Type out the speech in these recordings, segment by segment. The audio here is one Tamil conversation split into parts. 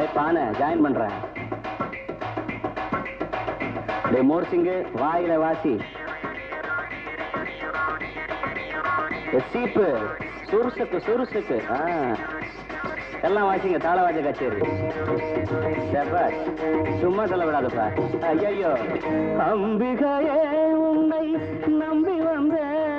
டேய் பானை ஜாயின் பண்றேன் டே மோர் சிங்கு வாயில வாசி. சீப்பு சுருசுக்கு சுருசுக்கு. ஆ. எல்லாம் வாசிங்க தாளவாஜ கச்சேரி. செவ்வாய் சும்மா சொல்ல விடாதப்பா ஐயோ அம்பிகையே உன்னை நம்பி வந்தேன்.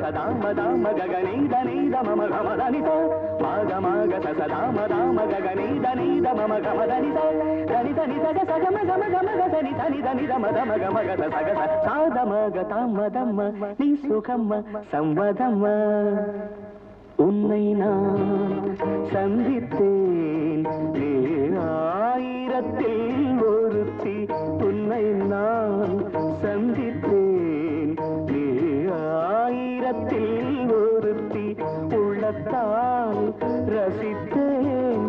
సదామ దామ గగనీద నీద మమ గమదనిత మాగ మాగ స సదామ దామ గగనీద నీద మమ గమదనిత దని దని సగ సగ మగ మగ మగ సని తని దని దమ దమ గ మగ స సగ స సాద మగ తామ దమ్మ నీ సుఖమ్మ సంవదమ్మ. உன்னை நான் சந்தித்தேன் ஆயிரத்தில் உள்ளத்தால் ரசித்தேன்.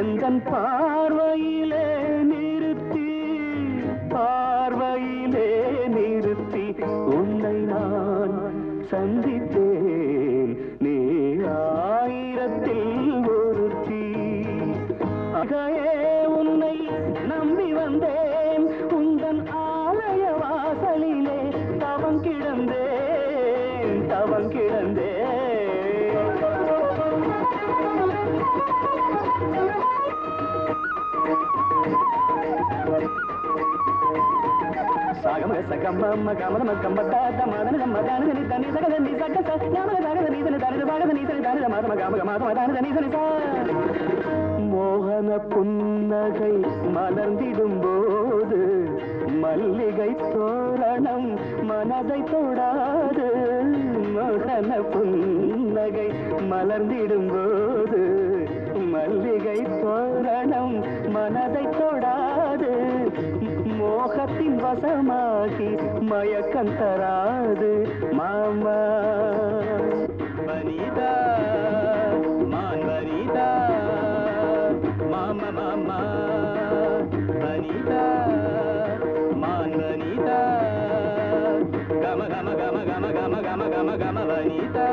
எந்த பார்வையிலே நிறுத்தி பார்வையிலே நிறுத்தி உன்னை நான் சந்தித்தேன். సాగమ సగమ గమన గమ దాద మదన గమ దాని దని దని సగ దని సగ స గమన సగ దని దని దని సగ దని దని దని మదమ గమ గమ మదమ దని దని దని స மோகன புன்னகை மலர்ந்திடும் போது மல்லிகை தோரணம் மனதை தொடாது மோகன புன்னகை மலர்ந்திடும் போது மல்லிகை தோரணம் மனதை தொடாது மோகத்தின் வசமாகி மயக்கம் தராது மாமா. வனிதா மான் வனிதா மாமா மாமா. வனிதா மான் வனிதா கம கம கம கம கம கம கம கம வனிதா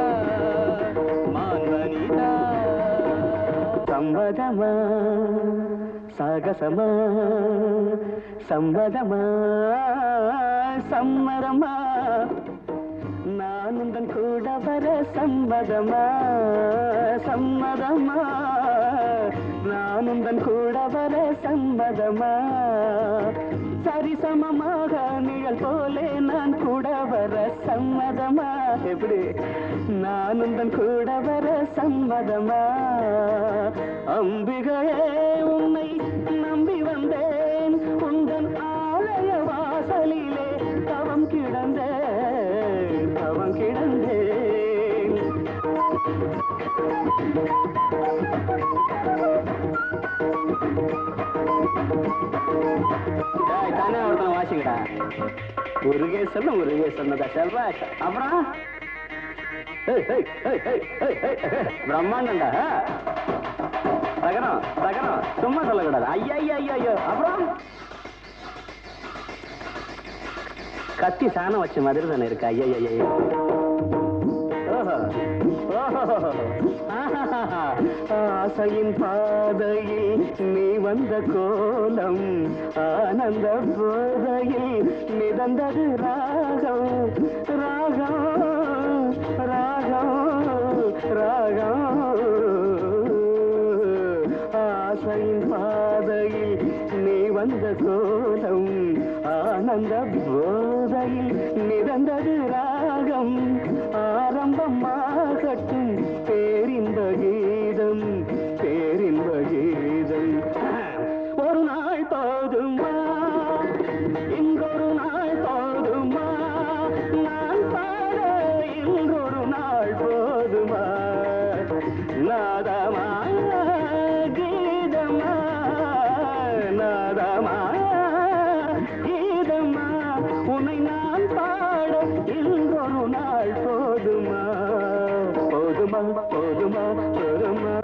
மான் வனிதா. சம்மதமா சாகசமா சம்மதமா? சம்மதமா? நானும் தன் கூட வர சம்மதமா? சம்மதமா? நானும் தன் கூட வர சம்மதமா? சரிசமமாக நிழல் போலே நான் கூட வர சம்மதமா? எப்படி? நானும் தன் கூட வர சம்மதமா? அம்பிகையே உன்னை நம்பி தானே ஒருத்தன் வாசிக்கடா ஒரு கேசன் ஒரு கேசன் தான் செல்வா அப்புறம்? பிரம்மாண்டா தகரம் தகரம் சும்மா சொல்லக்கூடாது ஐயா ஐயா ஐயா ஐயோ அப்புறம்? கத்தி சாணம் வச்ச மாதிரி தானே இருக்கு. ஐயா ஐயா ஐயா ஆசையின் பாதையில் நீ வந்த கோலம் ஆனந்த போதையில் மிதந்தது ராகம் ராகம் ராகம் ராகம். ஆசையின் பாதையில் நீ வந்த கோலம் ஆனந்த போதையில் மிதந்தது ராகம் ஆரம்பமா ஆரம்பமாகட்டும் பேரின்ப கீதம் பேரின்ப கீதம். ஒரு நாள் போதுமா இன்றொரு நாள் போதுமா நான் பாட இன்றொரு நாள் போதுமா நாதமா கீதமா நாதமா கீதமா உன்னை நான் பாட இன்றொரு நாள் பெருமா பெருமா பெருமா